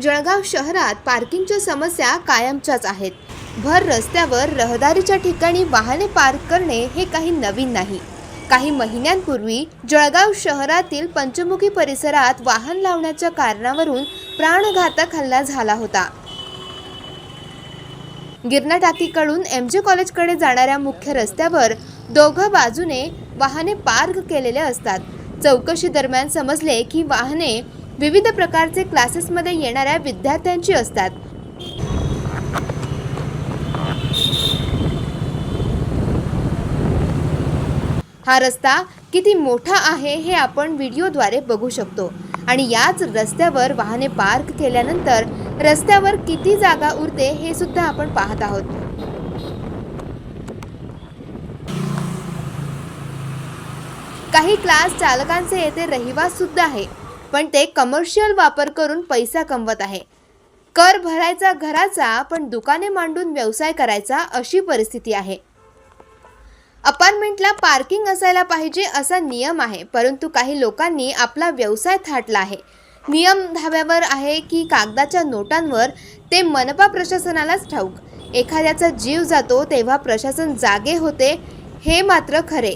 जळगाव शहरात पार्किंगच्या समस्या कायमच्याच आहेत. भर रस्त्यावर रहदारीच्या ठिकाणी वाहने पार्क करणे हे काही नवीन नाही. काही महिन्यांपूर्वी जळगाव शहरातील पंचमुखी परिसरात वाहन लावण्याच्या कारणावरून प्राणघातक हल्ला झाला होता. गिरणा टाकीकडून एम जे कॉलेजकडे जाणाऱ्या मुख्य रस्त्यावर दोघं बाजूने वाहने पार्क केलेले असतात. चौकशी दरम्यान समजले की वाहने विविध प्रकारचे क्लासेसमध्ये येणाऱ्या विद्यार्थ्यांची असतात. हा रस्ता किती मोठा आहे हे आपण व्हिडिओद्वारे बघू शकतो. आणि याच रस्त्यावर वाहने पार्क केल्यानंतर रस्त्यावर किती जागा उरते हे सुद्धा आपण पाहत आहोत. काही क्लास चालकांचे येथे रहिवास सुद्धा आहे. पण ते कमर्शियल वापर करून पैसा कमवत आहे. कर भरायचा घराचा पण दुकाने मांडून व्यवसाय करायचा अशी परिस्थिती आहे. अपार्टमेंटला पार्किंग असायला पाहिजे असा नियम आहे परंतु काही लोकांनी आपला व्यवसाय थाटला आहे. नियम धाव्यावर आहे की कागदाच्या नोटांवर ते मनपा प्रशासनालाच ठाऊक. एखाद्याचा जीव जातो तेव्हा प्रशासन जागे होते हे मात्र खरे.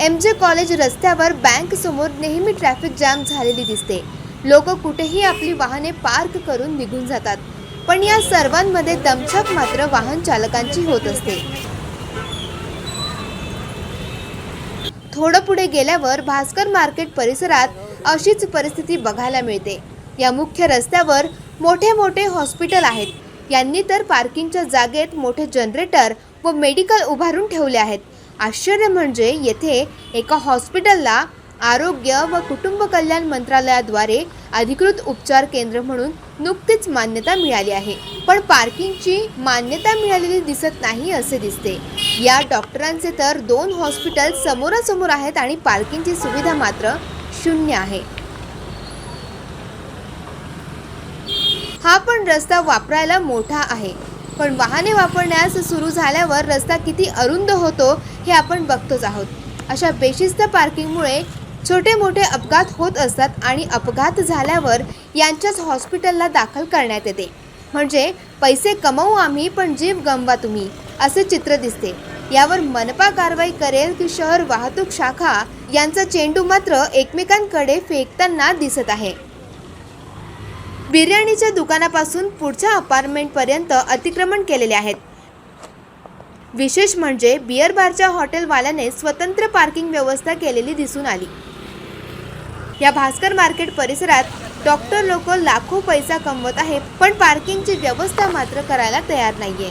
एम जे कॉलेज रस्त्यावर बँक समोर नेहमी ट्रॅफिक जाम झालेली दिसते. लोक कुठेही आपली वाहने पार्क करून निघून जातात. पण या सर्वांमध्ये दमछक मात्र वाहन चालकांची होत असते. थोडं पुढे गेल्यावर भास्कर मार्केट परिसरात अशीच परिस्थिती बघायला मिळते. या मुख्य रस्त्यावर मोठे मोठे हॉस्पिटल आहेत. यांनी तर पार्किंगच्या जागेत मोठे जनरेटर व मेडिकल उभारून ठेवले आहेत. आश्चर्य म्हणजे येथे एका हॉस्पिटलला आरोग्य व कुटुंब कल्याण मंत्रालयाद्वारे अधिकृत उपचार केंद्र म्हणून नुकतीच मान्यता मिळाली आहे. पण पार्किंगची मान्यता मिळालेली दिसत नाही असे दिसते. या डॉक्टरांचे तर दोन हॉस्पिटल समोरासमोर आहेत आणि पार्किंगची सुविधा मात्र शून्य आहे. हा पण रस्ता वापरायला मोठा आहे. पण वाहने वापरण्यास सुरू झाल्यावर रस्ता किती अरुंद होतो हे आपण बघतोच आहोत. अशा बेशिस्त पार्किंगमुळे छोटे मोठे अपघात होत असतात आणि अपघात झाल्यावर यांच्याच हॉस्पिटलला दाखल करण्यात येते. म्हणजे पैसे कमवू आम्ही पण जीव गमवा तुम्ही असे चित्र दिसते. यावर मनपा कारवाई करेल की शहर वाहतूक शाखा यांचा चेंडू मात्र एकमेकांकडे फेकताना दिसत आहे. बिर्याणीच्या दुकानापासून पुढच्या अपार्टमेंटपर्यंत अतिक्रमण केलेले आहेत. विशेष म्हणजे बिअर बारच्या हॉटेलवाल्याने स्वतंत्र पार्किंग व्यवस्था केलेली दिसून आली. या भास्कर मार्केट परिसरात डॉक्टर लोक लाखो पैसा कमवत आहेत पण पार्किंगची व्यवस्था मात्र करायला तयार नाहीये.